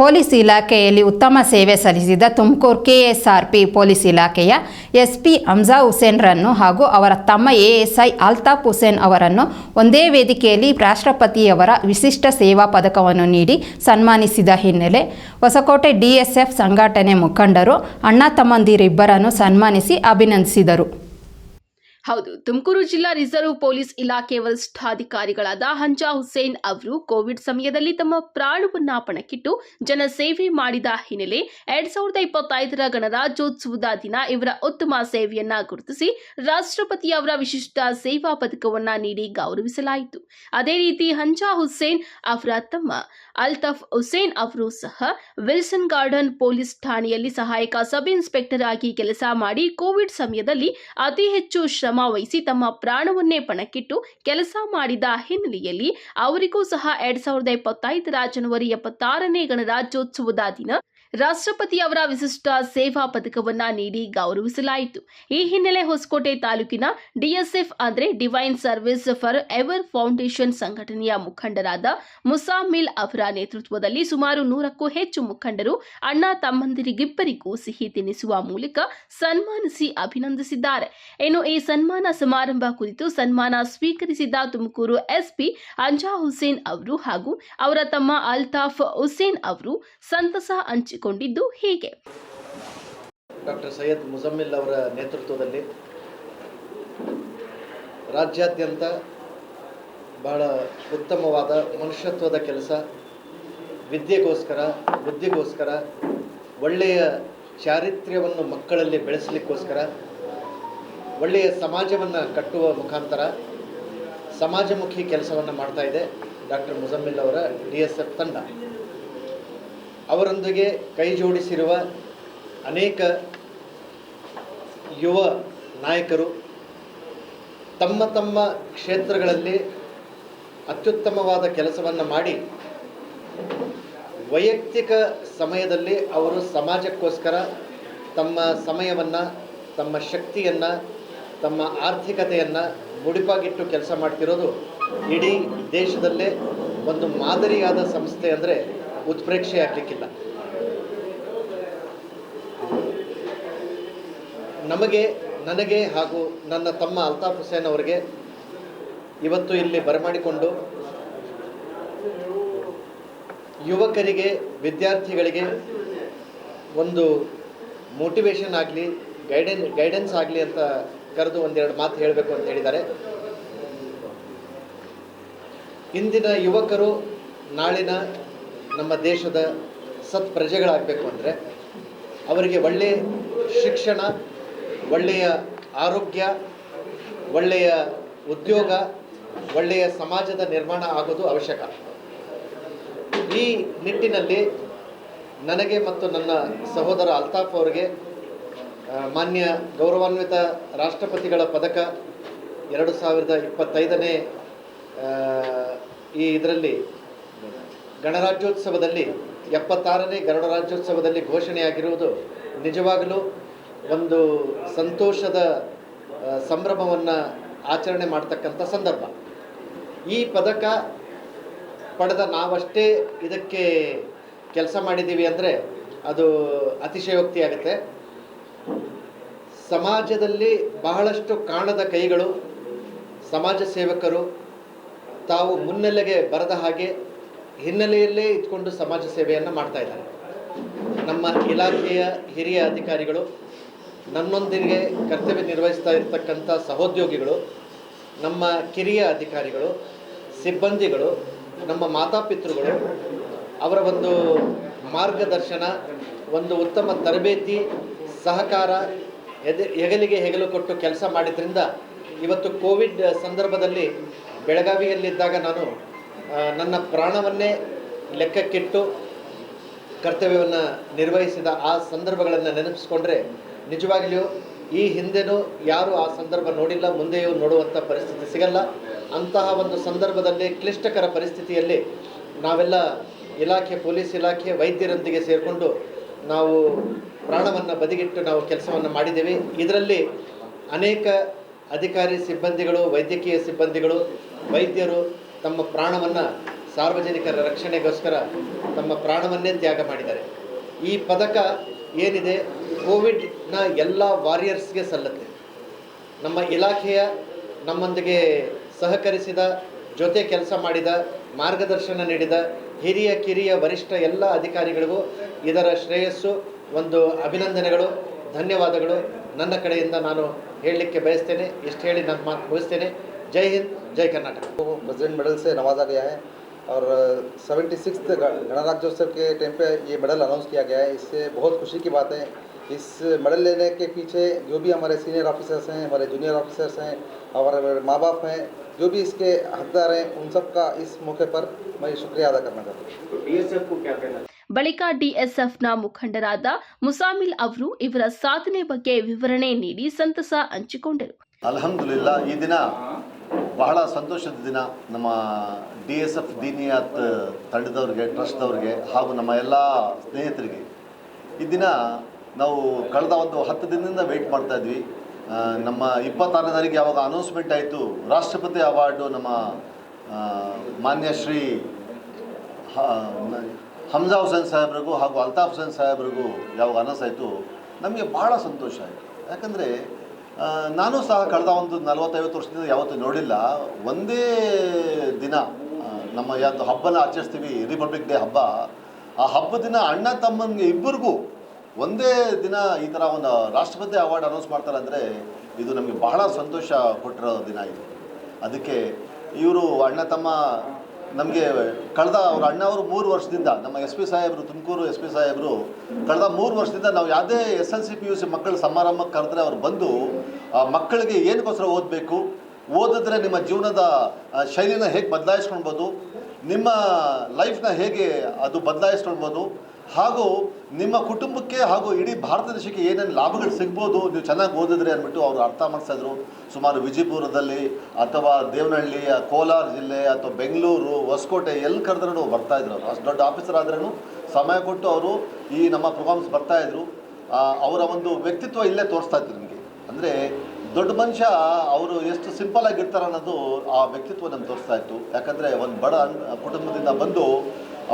Police ಇಲಾಖೆಯಲ್ಲಿ ಉತ್ತಮ ಸೇವೆ ಸಲ್ಲಿಸಿದ ತುಮಕೂರು ಕೆಎಸ್ಆರ್ಪಿ ಪೊಲೀಸ್ ಇಲಾಖೆಯ ಎಸ್ಪಿ ಅಮ್ಜಾ ಹುಸೇನ್ರನ್ನು ಹಾಗೂ ಅವರ ತಮ್ಮ ಎಎಸ್ಐ ಅಲ್ತಾಫ್ ಹುಸೇನ್ ಅವರನ್ನು ಒಂದೇ ವೇದಿಕೆಯಲ್ಲಿ ರಾಷ್ಟ್ರಪತಿಯವರ ವಿಶಿಷ್ಟ ಸೇವಾ ಪದಕವನ್ನು ನೀಡಿ ಸನ್ಮಾನಿಸಿದ ಹಿನ್ನೆಲೆ ಹೊಸಕೋಟೆ ಡಿಎಸ್ಎಫ್ ಸಂಘಟನೆ ಮುಖಂಡರು ಅಣ್ಣ ತಮ್ಮಂದಿರಿಬ್ಬರನ್ನು ಸನ್ಮಾನಿಸಿ ಅಭಿನಂದಿಸಿದರು. ಹೌದು, ತುಮಕೂರು ಜಿಲ್ಲಾ ರಿಸರ್ವ್ ಪೊಲೀಸ್ ಇಲಾಖೆ ವರಿಷ್ಠಾಧಿಕಾರಿಗಳಾದ ಹಂಜಾ ಹುಸೇನ್ ಅವರು ಕೋವಿಡ್ ಸಮಯದಲ್ಲಿ ತಮ್ಮ ಪ್ರಾಣವನ್ನ ಪಣಕ್ಕಿಟ್ಟು ಜನ ಸೇವೆ ಮಾಡಿದ ಹಿನ್ನೆಲೆ ಎರಡ್ ಸಾವಿರದ ಇಪ್ಪತ್ತೈದರ ಗಣರಾಜ್ಯೋತ್ಸವದ ದಿನ ಇವರ ಉತ್ತಮ ಸೇವೆಯನ್ನ ಗುರುತಿಸಿ ರಾಷ್ಟ್ರಪತಿ ಅವರ ವಿಶಿಷ್ಟ ಸೇವಾ ಪದಕವನ್ನ ನೀಡಿ ಗೌರವಿಸಲಾಯಿತು. ಅದೇ ರೀತಿ ಹಂಜಾ ಹುಸೇನ್ ಅವರ ತಮ್ಮ ಅಲ್ತಫ್ ಹುಸೇನ್ ಅವರು ಸಹ ವಿಲ್ಸನ್ ಗಾರ್ಡನ್ ಪೊಲೀಸ್ ಠಾಣೆಯಲ್ಲಿ ಸಹಾಯಕ ಸಬ್ ಇನ್ಸ್ಪೆಕ್ಟರ್ ಆಗಿ ಕೆಲಸ ಮಾಡಿ ಕೋವಿಡ್ ಸಮಯದಲ್ಲಿ ಅತಿ ಹೆಚ್ಚು ಶ್ರಮ ವಹಿಸಿ ತಮ್ಮ ಪ್ರಾಣವನ್ನೇ ಪಣಕ್ಕಿಟ್ಟು ಕೆಲಸ ಮಾಡಿದ ಹಿನ್ನೆಲೆಯಲ್ಲಿ ಅವರಿಗೂ ಸಹ ಎರಡ್ ಸಾವಿರದ ಇಪ್ಪತ್ತೈದರ ಜನವರಿ ಎಪ್ಪತ್ತಾರನೇ ಗಣರಾಜ್ಯೋತ್ಸವದ ದಿನ ರಾಷ್ಟ್ರಪತಿ ಅವರ ವಿಶಿಷ್ಟ ಸೇವಾ ಪದಕವನ್ನ ನೀಡಿ ಗೌರವಿಸಲಾಯಿತು. ಈ ಹಿನ್ನೆಲೆ ಹೊಸಕೋಟೆ ತಾಲೂಕಿನ ಡಿಎಸ್ಎಫ್ ಅಂದ್ರೆ divine service for ever foundation ಸಂಘಟನೆಯ ಮುಖಂಡರಾದ ಮುಸಾಮಿಲ್ ಅವರ ನೇತೃತ್ವದಲ್ಲಿ ಸುಮಾರು ನೂರಕ್ಕೂ ಹೆಚ್ಚು ಮುಖಂಡರು ಅಣ್ಣ ತಮ್ಮಂದಿರಿಗಿಬ್ಬರಿಗೂ ಸಿಹಿ ತಿನ್ನಿಸುವ ಮೂಲಕ ಸನ್ಮಾನಿಸಿ ಅಭಿನಂದಿಸಿದ್ದಾರೆ. ಇನ್ನು ಈ ಸನ್ಮಾನ ಸಮಾರಂಭ ಕುರಿತು ಸನ್ಮಾನ ಸ್ವೀಕರಿಸಿದ ತುಮಕೂರು ಎಸ್ಪಿ ಅಂಜಾ ಹುಸೇನ್ ಅವರು ಹಾಗೂ ಅವರ ತಮ್ಮ ಅಲ್ತಾಫ್ ಹುಸೇನ್ ಅವರು ಸಂತಸ ಹಂಚಿಕೊಂಡಿದ್ದು ಹೀಗೆ? ಡಾಕ್ಟರ್ ಸೈಯದ್ ಮುಜಮ್ಮಿಲ್ ಅವರ ನೇತೃತ್ವದಲ್ಲಿ ರಾಜ್ಯಾದ್ಯಂತ ಬಹಳ ಉತ್ತಮವಾದ ಮನುಷ್ಯತ್ವದ ಕೆಲಸ, ವಿದ್ಯೆಗೋಸ್ಕರ, ಬುದ್ಧಿಗೋಸ್ಕರ, ಒಳ್ಳೆಯ ಚಾರಿತ್ರ್ಯವನ್ನು ಮಕ್ಕಳಲ್ಲಿ ಬೆಳೆಸಲಿಕ್ಕೋಸ್ಕರ, ಒಳ್ಳೆಯ ಸಮಾಜವನ್ನು ಕಟ್ಟುವ ಮುಖಾಂತರ ಸಮಾಜಮುಖಿ ಕೆಲಸವನ್ನು ಮಾಡ್ತಾ ಇದೆ ಡಾಕ್ಟರ್ ಮುಜಮ್ಮಿಲ್ ಅವರ ಡಿ ಎಸ್ ಎಫ್ ತಂಡ. ಅವರೊಂದಿಗೆ ಕೈ ಜೋಡಿಸಿರುವ ಅನೇಕ ಯುವ ನಾಯಕರು ತಮ್ಮ ತಮ್ಮ ಕ್ಷೇತ್ರಗಳಲ್ಲಿ ಅತ್ಯುತ್ತಮವಾದ ಕೆಲಸವನ್ನು ಮಾಡಿ ವೈಯಕ್ತಿಕ ಸಮಯದಲ್ಲಿ ಅವರು ಸಮಾಜಕ್ಕೋಸ್ಕರ ತಮ್ಮ ಸಮಯವನ್ನು, ತಮ್ಮ ಶಕ್ತಿಯನ್ನು, ತಮ್ಮ ಆರ್ಥಿಕತೆಯನ್ನು ಮುಡಿಪಾಗಿಟ್ಟು ಕೆಲಸ ಮಾಡ್ತಿರೋದು ಇಡೀ ದೇಶದಲ್ಲೇ ಒಂದು ಮಾದರಿಯಾದ ಸಂಸ್ಥೆ ಅಂದರೆ ಉತ್ಪ್ರೇಕ್ಷೆ ಆಗಲಿಕ್ಕಿಲ್ಲ. ನಮಗೆ, ನನಗೆ ಹಾಗೂ ನನ್ನ ತಮ್ಮ ಅಲ್ತಾಫ್ ಹುಸೇನ್ ಅವರಿಗೆ ಇವತ್ತು ಇಲ್ಲಿ ಬರಮಾಡಿಕೊಂಡು ಯುವಕರಿಗೆ, ವಿದ್ಯಾರ್ಥಿಗಳಿಗೆ ಒಂದು ಮೋಟಿವೇಶನ್ ಆಗಲಿ ಗೈಡೆನ್ ಗೈಡೆನ್ಸ್ ಆಗಲಿ ಅಂತ ಕರೆದು ಒಂದೆರಡು ಮಾತು ಹೇಳಬೇಕು ಅಂತ ಹೇಳಿದ್ದಾರೆ. ಇಂದಿನ ಯುವಕರು ನಾಳಿನ ನಮ್ಮ ದೇಶದ ಸತ್ ಪ್ರಜೆಗಳಾಗಬೇಕು ಅಂದರೆ ಅವರಿಗೆ ಒಳ್ಳೆಯ ಶಿಕ್ಷಣ, ಒಳ್ಳೆಯ ಆರೋಗ್ಯ, ಒಳ್ಳೆಯ ಉದ್ಯೋಗ, ಒಳ್ಳೆಯ ಸಮಾಜದ ನಿರ್ಮಾಣ ಆಗೋದು ಅವಶ್ಯಕ. ಈ ನಿಟ್ಟಿನಲ್ಲಿ ನನಗೆ ಮತ್ತು ನನ್ನ ಸಹೋದರ ಅಲ್ತಾಫ್ ಅವರಿಗೆ ಮಾನ್ಯ ಗೌರವಾನ್ವಿತ ರಾಷ್ಟ್ರಪತಿಗಳ ಪದಕ ಎರಡು ಸಾವಿರದ ಇಪ್ಪತ್ತೈದನೇ ಈ ಇದರಲ್ಲಿ ಗಣರಾಜ್ಯೋತ್ಸವದಲ್ಲಿ, ಎಪ್ಪತ್ತಾರನೇ ಗಣರಾಜ್ಯೋತ್ಸವದಲ್ಲಿ ಘೋಷಣೆಯಾಗಿರುವುದು ನಿಜವಾಗಲೂ ಒಂದು ಸಂತೋಷದ ಸಂಭ್ರಮವನ್ನು ಆಚರಣೆ ಮಾಡ್ತಕ್ಕಂಥ ಸಂದರ್ಭ. ಈ ಪದಕ ಪಡೆದ ನಾವಷ್ಟೇ ಇದಕ್ಕೆ ಕೆಲಸ ಮಾಡಿದ್ದೀವಿ ಅಂದರೆ ಅದು ಅತಿಶಯೋಕ್ತಿ ಆಗುತ್ತೆ ಸಮಾಜದಲ್ಲಿ ಬಹಳಷ್ಟು ಕಾಣದ ಕೈಗಳು, ಸಮಾಜ ಸೇವಕರು ತಾವು ಮುನ್ನೆಲೆಗೆ ಬರದ ಹಾಗೆ ಹಿನ್ನೆಲೆಯಲ್ಲೇ ಇಟ್ಕೊಂಡು ಸಮಾಜ ಸೇವೆಯನ್ನು ಮಾಡ್ತಾ ಇದ್ದಾರೆ. ನಮ್ಮ ಇಲಾಖೆಯ ಹಿರಿಯ ಅಧಿಕಾರಿಗಳು, ನನ್ನೊಂದಿಗೆ ಕರ್ತವ್ಯ ನಿರ್ವಹಿಸ್ತಾ ಇರ್ತಕ್ಕಂಥ ಸಹೋದ್ಯೋಗಿಗಳು, ನಮ್ಮ ಕಿರಿಯ ಅಧಿಕಾರಿಗಳು, ಸಿಬ್ಬಂದಿಗಳು, ನಮ್ಮ ಮಾತಾಪಿತೃಗಳು, ಅವರ ಒಂದು ಮಾರ್ಗದರ್ಶನ, ಒಂದು ಉತ್ತಮ ತರಬೇತಿ, ಸಹಕಾರ ಹೆಗಲಿಗೆ ಹೆಗಲು ಕೊಟ್ಟು ಕೆಲಸ ಮಾಡಿದ್ರಿಂದ ಇವತ್ತು ಕೋವಿಡ್ ಸಂದರ್ಭದಲ್ಲಿ ಬೆಳಗಾವಿಯಲ್ಲಿದ್ದಾಗ ನಾನು ನನ್ನ ಪ್ರಾಣವನ್ನೇ ಲೆಕ್ಕಕ್ಕಿಟ್ಟು ಕರ್ತವ್ಯವನ್ನು ನಿರ್ವಹಿಸಿದ ಆ ಸಂದರ್ಭಗಳನ್ನು ನೆನಪಿಸ್ಕೊಂಡ್ರೆ ನಿಜವಾಗಲೂ ಈ ಹಿಂದೆನೂ ಯಾರೂ ಆ ಸಂದರ್ಭ ನೋಡಿಲ್ಲ, ಮುಂದೆಯೂ ನೋಡುವಂಥ ಪರಿಸ್ಥಿತಿ ಸಿಗಲ್ಲ. ಅಂತಹ ಒಂದು ಸಂದರ್ಭದಲ್ಲಿ ಕ್ಲಿಷ್ಟಕರ ಪರಿಸ್ಥಿತಿಯಲ್ಲಿ ನಾವೆಲ್ಲ ಇಲಾಖೆ, ಪೊಲೀಸ್ ಇಲಾಖೆ ವೈದ್ಯರೊಂದಿಗೆ ಸೇರಿಕೊಂಡು ನಾವು ಪ್ರಾಣವನ್ನು ಬದಿಗಿಟ್ಟು ನಾವು ಕೆಲಸವನ್ನು ಮಾಡಿದ್ದೇವೆ. ಇದರಲ್ಲಿ ಅನೇಕ ಅಧಿಕಾರಿ ಸಿಬ್ಬಂದಿಗಳು, ವೈದ್ಯಕೀಯ ಸಿಬ್ಬಂದಿಗಳು, ವೈದ್ಯರು ತಮ್ಮ ಪ್ರಾಣವನ್ನು ಸಾರ್ವಜನಿಕರ ರಕ್ಷಣೆಗೋಸ್ಕರ ತಮ್ಮ ಪ್ರಾಣವನ್ನೇ ತ್ಯಾಗ ಮಾಡಿದ್ದಾರೆ. ಈ ಪದಕ ಏನಿದೆ? ಕೋವಿಡ್ನ ಎಲ್ಲ ವಾರಿಯರ್ಸ್ಗೆ ಸಲ್ಲುತ್ತೆ. ನಮ್ಮ ಇಲಾಖೆಯ ನಮ್ಮೊಂದಿಗೆ ಸಹಕರಿಸಿದ, ಜೊತೆ ಕೆಲಸ ಮಾಡಿದ, ಮಾರ್ಗದರ್ಶನ ನೀಡಿದ ಹಿರಿಯ, ಕಿರಿಯ, ವರಿಷ್ಠ ಎಲ್ಲ ಅಧಿಕಾರಿಗಳಿಗೂ ಇದರ ಶ್ರೇಯಸ್ಸು, ಒಂದು ಅಭಿನಂದನೆಗಳು, ಧನ್ಯವಾದಗಳು. ನನ್ನ ಕಡೆಯಿಂದ ನಾನು ಹೇಳಲಿಕ್ಕೆ ಬಯಸ್ತೇನೆ. ಇಷ್ಟು ಹೇಳಿ ನನ್ನ ಮಾತು ಮುಗಿಸ್ತೇನೆ. ಜೈ ಹಿಂದ್ ಜೈ ಕರ್ನಾಟಕ को प्रेसिडेंट मेडल से नवाजा गया है और सेवेंटी सिक्स गणराज्योत्सव के टाइम पे ये मेडल अनाउंस किया गया है इससे बहुत खुशी की बात है इस मेडल लेने के पीछे जो भी हमारे सीनियर ऑफिसर्स हैं हमारे जूनियर ऑफिसर्स हैं हमारे माँ बाप हैं जो भी इसके हकदार हैं उन सब का इस मौके पर मैं शुक्रिया अदा करना चाहता हूँ ಬಳಿಕ ಡಿಎಸ್ಎಫ್ನ ಮುಖಂಡರಾದ ಮುಸಾಮಿಲ್ ಅವರು ಇವರ ಸಾಧನೆ ಬಗ್ಗೆ ವಿವರಣೆ ನೀಡಿ ಸಂತಸ ಹಂಚಿಕೊಂಡರು ಅಲ್ಹಮ್ದುಲಿಲ್ಲ ಈ ದಿನ ಬಹಳ ಸಂತೋಷದ ದಿನ ನಮ್ಮ ಡಿ ಎಸ್ ಎಫ್ ದೀನಿಯಾತ್ ತಂಡದವ್ರಿಗೆ ಟ್ರಸ್ಟ್ದವ್ರಿಗೆ ಹಾಗೂ ನಮ್ಮ ಎಲ್ಲ ಸ್ನೇಹಿತರಿಗೆ. ಈ ದಿನ ನಾವು ಕಳೆದ ಒಂದು ಹತ್ತು ದಿನದಿಂದ ವೆಯ್ಟ್ ಮಾಡ್ತಾ ಇದ್ವಿ. ನಮ್ಮ ಇಪ್ಪತ್ತಾರನೇ ತಾರೀಕು ಯಾವಾಗ ಅನೌನ್ಸ್ಮೆಂಟ್ ಆಯಿತು, ರಾಷ್ಟ್ರಪತಿ ಅವಾರ್ಡು ನಮ್ಮ ಮಾನ್ಯ ಶ್ರೀ ಹಮ್ಜಾ ಹುಸೇನ್ ಸಾಹೇಬ್ರಿಗೂ ಹಾಗೂ ಅಲ್ತಾಫ್ ಹುಸೇನ್ ಸಾಹೇಬ್ರಿಗೂ ಯಾವಾಗ ಅನೌನ್ಸ್ ಆಯಿತು, ನಮಗೆ ಭಾಳ ಸಂತೋಷ ಆಯಿತು. ಯಾಕಂದರೆ ನಾನು ಸಹ ಕಳೆದ ಒಂದು ನಲವತ್ತೈವತ್ತು ವರ್ಷದಿಂದ ಯಾವತ್ತೂ ನೋಡಿಲ್ಲ. ಒಂದೇ ದಿನ ನಮ್ಮ ಯಾವುದು ಹಬ್ಬನ ಆಚರಿಸ್ತೀವಿ ರಿಪಬ್ಲಿಕ್ ಡೇ ಹಬ್ಬ. ಆ ಹಬ್ಬದ ದಿನ ಅಣ್ಣ ತಮ್ಮನಿಗೆ ಇಬ್ಬರಿಗೂ ಒಂದೇ ದಿನ ಈ ಥರ ಒಂದು ರಾಷ್ಟ್ರಪತಿ ಅವಾರ್ಡ್ ಅನೌನ್ಸ್ ಮಾಡ್ತಾರೆ ಅಂದರೆ ಇದು ನಮಗೆ ಬಹಳ ಸಂತೋಷ ಕೊಟ್ಟಿರೋ ದಿನ ಇದು. ಅದಕ್ಕೆ ಇವರು ಅಣ್ಣ ತಮ್ಮ ನಮಗೆ ಕಳೆದ ಅವ್ರ ಅಣ್ಣ ಅವರು ಮೂರು ವರ್ಷದಿಂದ, ನಮ್ಮ ಎಸ್ ಪಿ ಸಾಹೇಬರು, ತುಮಕೂರು ಎಸ್ ಪಿ ಸಾಹೇಬರು, ಕಳೆದ ಮೂರು ವರ್ಷದಿಂದ ನಾವು ಯಾವುದೇ S L C, P U C ಮಕ್ಕಳ ಸಮಾರಂಭಕ್ಕೆ ಕರೆದ್ರೆ ಅವ್ರು ಬಂದು, ಆ ಮಕ್ಕಳಿಗೆ ಏನಕ್ಕೋಸ್ಕರ ಓದಬೇಕು? ಓದಿದ್ರೆ ನಿಮ್ಮ ಜೀವನದ ಶೈಲಿನ ಹೇಗೆ ಬದಲಾಯಿಸ್ಕೊಳ್ಬೋದು? ನಿಮ್ಮ ಲೈಫ್ನ ಹೇಗೆ ಅದು ಬದಲಾಯಿಸ್ಕೊಳ್ಬೋದು, ಹಾಗೂ ನಿಮ್ಮ ಕುಟುಂಬಕ್ಕೆ ಹಾಗೂ ಇಡೀ ಭಾರತ ದೇಶಕ್ಕೆ ಏನೇನು ಲಾಭಗಳು ಸಿಗ್ಬೋದು, ನೀವು ಚೆನ್ನಾಗಿ ಓದಿದ್ರೆ ಅಂದ್ಬಿಟ್ಟು ಅವರು ಅರ್ಥ ಮಾಡಿಸಿದ್ರು. ಸುಮಾರು ವಿಜಯಪುರದಲ್ಲಿ ಅಥವಾ ದೇವನಹಳ್ಳಿ ಕೋಲಾರ ಜಿಲ್ಲೆ, ಅಥವಾ ಬೆಂಗಳೂರು, ಹೊಸಕೋಟೆ, ಎಲ್ಲಿ ಕರೆದ್ರೂ ಬರ್ತಾ ಇದ್ರು ಅವರು. ಅಷ್ಟು ದೊಡ್ಡ ಆಫೀಸರ್ ಆದ್ರೂ ಸಮಯ ಕೊಟ್ಟು ಅವರು ಈ ನಮ್ಮ ಪ್ರೋಗ್ರಾಮ್ಸ್ ಬರ್ತಾ ಇದ್ರು. ಅವರ ಒಂದು ವ್ಯಕ್ತಿತ್ವ ಇಲ್ಲೇ ತೋರಿಸ್ತಾ ಇತ್ತು ನಿಮಗೆ. ಅಂದರೆ ದೊಡ್ಡ ಮನುಷ್ಯ, ಅವರು ಎಷ್ಟು ಸಿಂಪಲ್ ಆಗಿರ್ತಾರೆ ಅನ್ನೋದು ಆ ವ್ಯಕ್ತಿತ್ವ ನಮ್ಗೆ ತೋರಿಸ್ತಾ ಇತ್ತು. ಯಾಕಂದರೆ ಒಂದು ಬಡ ಕುಟುಂಬದಿಂದ ಬಂದು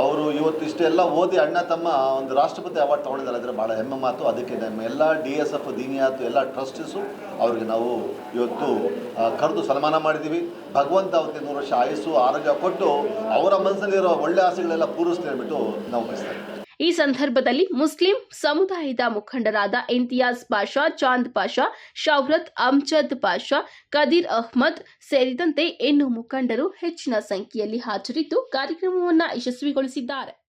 ಅವರು ಇವತ್ತು ಇಷ್ಟೆಲ್ಲ ಓದಿ ಅಣ್ಣ ತಮ್ಮ ಒಂದು ರಾಷ್ಟ್ರಪತಿ ಅವಾರ್ಡ್ ತೊಗೊಂಡಿದ್ದಾರೆ. ಅಂದರೆ ಭಾಳ ಹೆಮ್ಮೆ ಮಾತು. ಅದಕ್ಕೆ ನಮ್ಮ ಎಲ್ಲ ಡಿ ಎಸ್ ಎಫ್ ದೀನಿಯಾತು ಎಲ್ಲ ಟ್ರಸ್ಟಿಸು ಅವ್ರಿಗೆ ನಾವು ಇವತ್ತು ಕರೆದು ಸನ್ಮಾನ ಮಾಡಿದ್ದೀವಿ. ಭಗವಂತ ಅವ್ರಿಗೆ ನೂರು ವರ್ಷ ಆಯಸ್ಸು, ಆರೋಗ್ಯ ಕೊಟ್ಟು ಅವರ ಮನಸ್ಸಲ್ಲಿರೋ ಒಳ್ಳೆ ಆಸೆಗಳೆಲ್ಲ ಪೂರೈಸ್ಲಿ ಅಂದ್ಬಿಟ್ಟು ನಾವು ಬಯಸ್ತಾ ಇದ್ದೀವಿ. ಈ ಸಂದರ್ಭದಲ್ಲಿ ಮುಸ್ಲಿಂ ಸಮುದಾಯದ ಮುಖಂಡರಾದ ಇಂತಿಯಾಜ್ ಪಾಷಾ, ಚಾಂದ್ ಪಾಷಾ ಶೌರತ್ ಅಮ್ಜದ್ ಪಾಷಾ, ಕದೀರ್ ಅಹ್ಮದ್ ಸೇರಿದಂತೆ ಇನ್ನು ಮುಖಂಡರು ಹೆಚ್ಚಿನ ಸಂಖ್ಯೆಯಲ್ಲಿ ಹಾಜರಿದ್ದು ಕಾರ್ಯಕ್ರಮವನ್ನು ಯಶಸ್ವಿಗೊಳಿಸಿದ್ದಾರೆ.